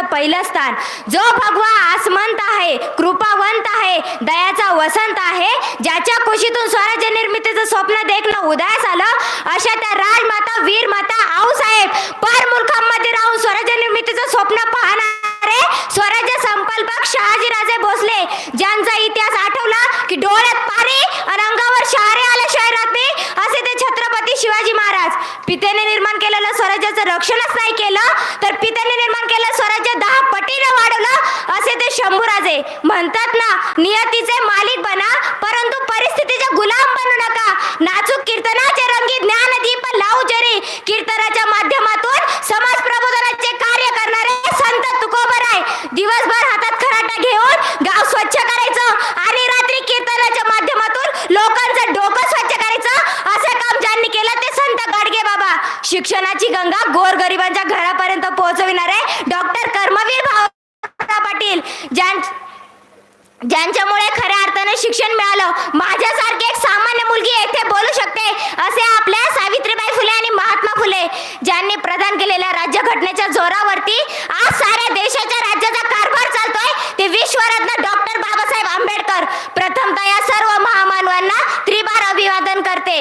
स्वराज्याचं पहिलं स्थान. जो भगवा आसमंत आहे कृपावंत आहे दयाचा वसंत आहे ज्याच्या कुशीतून स्वराज्य निर्मितीचं स्वप्न देखणं उदयास आलं अशा त्या राजमाता वीर माता आऊसाहेब पर मुलखांमध्ये राहून स्वराज्य निर्मितीचं स्वप्न पाहणारे स्वराज्य संकल्पक शहाजीराजे भोसले ज्यांचा इतिहास आठवला की डोळ्यात पाणी आणि अंगावर शहरे आले शहरात असे ते छत्रपती शिवाजी महाराज. पितेने निर्माण केलेलं स्वराज्याचं रक्षणच नाही केलं. केलं तर पित्याने निर्माण केलं स्वराज्य दहा पटीने वाढवलं असे ते शंभूराजे म्हणतात ना नियतीचे मालिक बना परंतु परिस्थितीचे गुलाम बनू नका. नाचूक कीर्तनाचे रंगी ज्ञान दीप लावू जरी कीर्तनाच्या माध्यमातून समाज प्रबोधनाचे कार्य करणारे संत तुकोबर आहे दिवसभर हातात खराटा घेऊन गाव स्वच्छ करायचं आणि रात्री कीर्तनाच्या माध्यमातून लोकांचं डोकं स्वच्छ करायचं असं काम ज्यांनी केलं ते संत गाडगे बाबा शिक्षणाची गंगा गोरगरिबांच्या घरापर्यंत पोहोचविणारे डॉक्टर कर्मवीर भाऊ पाटील. ज्यां ज्यांच्यामुळे खऱ्या अर्थाने शिक्षण मिळालं. माझ्यासारखी एक सामान्य मुलगी येथे बोलू शकते असे आपल्या सावित्रीबाई फुले आणि महात्मा फुले ज्यांनी प्रदान केलेल्या राज्यघटनेच्या जोरावरती आज साऱ्या देशाच्या राज्याचा कारभार चालतोय ते विश्वरत्न डॉक्टर बाबासाहेब आंबेडकर. प्रथमतः या सर्व महामानवांना त्रिबार अभिवादन करते.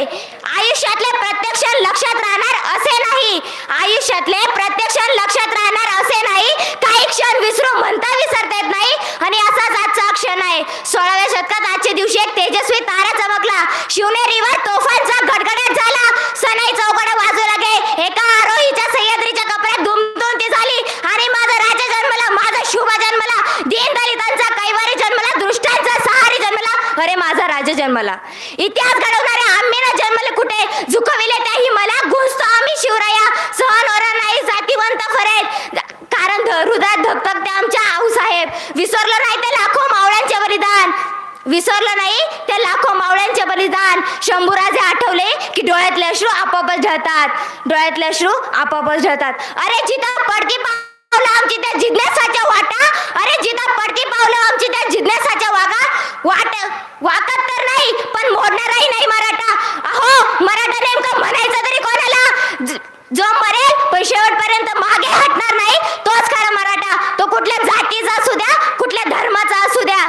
आयुष्यातले प्रत्यक्ष लक्षात राहणार असे नाही. आयुष्यातले प्रत्यक्ष लक्षात राहणार असे नाही. काही क्षण विसरू म्हणता विसरता येत नाही. आणि असाच आजचा क्षण आहे. सोळाव्या शतकात आजच्या दिवशी एक तेजस्वी तारा चमकला. शिवनेरीवर तोफांचा गडगडाट झाला. सनाई चौकडे वाजू लागे. एका आरोहीच्या सह्याद्रीच्या कपड्यात धुमधुमती झाली. आणि माझा राजा जन्मला माझा शुभ जन्मला दीन दलितांचा कैवारी जन्मला दृष्टांचा सहारी जन्मला. अरे माझा राजा जन्मला. इतिहास घडवणारे आम्ही ना जन्मले कुठे? झुकविले त्या मला गुंजतो आम्ही शिवराया सहन होणार नाही जातीवंत फरेल कारण ध- हृदयात धगधगते आमच्या आऊसाहेब विसरलं नाही ते लाखो मावळ्यांचे बलिदान. विसरलं नाही ते लाखो मावळ्यांचे बलिदान. शंभूराजे आठवले की डोळ्यातले अश्रू आपोआपच ढळतात. डोळ्यातले अश्रू आपोआपच ढळतात. अरे जिथं पडकी पावलं आमची त्या जिज्ञासाच्या वाटा. अरे जिथं पडकी पावलं आमची त्या जिज्ञासाच्या वागा. वाट वाकत तर नाही पण मोडणारही नाही मराठा. अहो मराठा नेमकं म्हणायचं तरी कोणाला? जो मरेल पण शेवटपर्यंत मागे हटणार नाही तोच खरा मराठा. तो कुठल्या जातीचा असू द्या कुठल्या धर्माचा असू द्या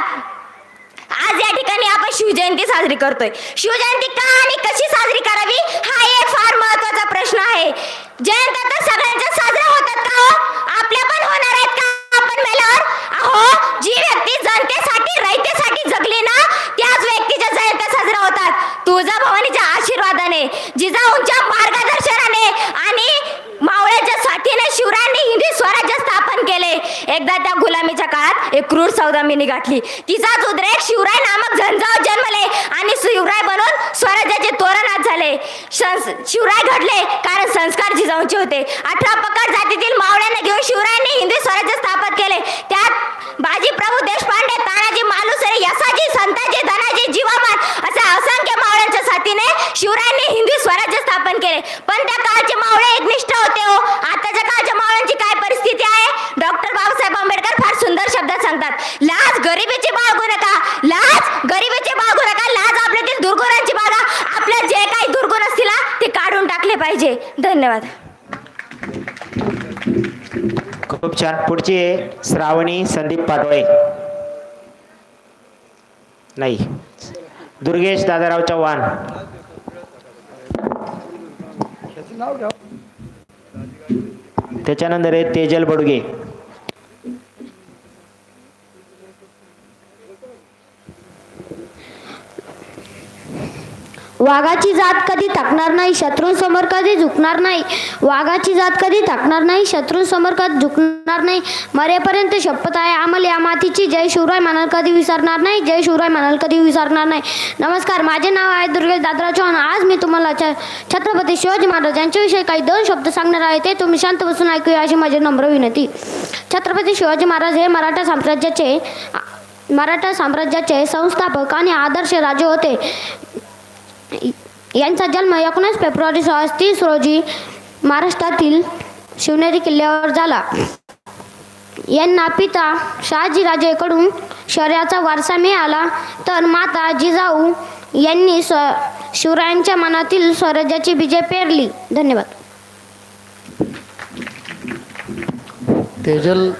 आज या ठिकाणी आपण शिवजयंती साजरी करतोय. शिवजयंती का आणि कशी साजरी करावी? हा एक फार महत्त्वाचा प्रश्न आहे. जयंत्या तर सगळ्यांच्या साजऱ्या होतात का हो? आपल्या पण होणार आहेत का? आपण मेल्यावर? अहो जी व्यक्ती जनतेसाठी रयतेसाठी जगली ना त्याच व्यक्तीच्या जयंत्या साजऱ्या होतात. तुळजाभवानीच्या आशीर्वादाने जिजाऊंच्या मार्गदर्शनाने आणि मावळ्याच्या साथीने शिवरायांनी हिंदी स्वराज्य स्थापन केले. एकदा त्या गुलामीच्या काळात एक क्रूर सौदामिनी गाठली. तिचा उद्रेक शिवराय नामक झंझाव जन्मले आणि शिवराय बनून स्वराज्याचे तोरणा झाले. शिवराय घडले कारण संस्कार जिजाऊंचे होते. अठरा पकड जातीतील मावळ्यांना घेऊन शिवरायांनी हिंदू स्वराज्य स्थापन केले. त्यात बाजी प्रभू देशपांडे तानाजी मालुसरे यसाजी संताजी धनाजी जीवामान अशा असंख्य मावळ्यांच्या साथीने शिवरायांनी हिंदू स्वराज्य स्थापन केले. पण त्या काळचे मावळे एकनिष्ठ होते हो आताच्या काळच्या मावळ्यांची काय परिस्थिती आहे डॉक्टर बाबासाहेब आंबेडकर फार सुंदर शब्दात सांगतात लाज गरिबीची बाळगू नका. लाज गरिबीची बाळगू नका. लाज आपल्यातील दुर्गुणांची बाळगा आपल्या जे काही दुर्गुण असतील ते काढून टाकले पाहिजे. धन्यवाद. खूप छान. पुढची आहे श्रावणी संदीप पाटोळे नाही. दुर्गेश दादाराव चव्हाण त्याच्यानंतर आहे तेजल बडुगे. वाघाची जात कधी थकणार नाही शत्रूंसमोर कधी झुकणार नाही. वाघाची जात कधी थकणार नाही शत्रूंसमोर कधी झुकणार नाही. मरेपर्यंत शपथ आहे आम्हाला या मातीची. जय शिवराय म्हणाल कधी विसरणार नाही जय शिवराय म्हणाल कधी विसरणार नाही. नमस्कार माझे नाव आहे दुर्गेश दादरा चौहान आज मी तुम्हाला छ छत्रपती शिवाजी महाराज यांच्याविषयी काही दोन शब्द सांगणार आहे ते तुम्ही शांत बसून ऐकूया अशी माझी नम्र विनंती. छत्रपती शिवाजी महाराज हे मराठा साम्राज्याचे मराठा साम्राज्याचे संस्थापक आणि आदर्श राजे होते. यांचा जन्म एकोणीस फेब्रुवारी सोळाशे तीस रोजी महाराष्ट्रातील शिवनेरी किल्ल्यावर झाला. यांना पिता शहाजीराजेकडून शौर्याचा वारसा मिळाला. तर माता जिजाऊ यांनी स्व शिवरायांच्या मनातील स्वराज्याची बीजे पेरली. धन्यवाद. तेजल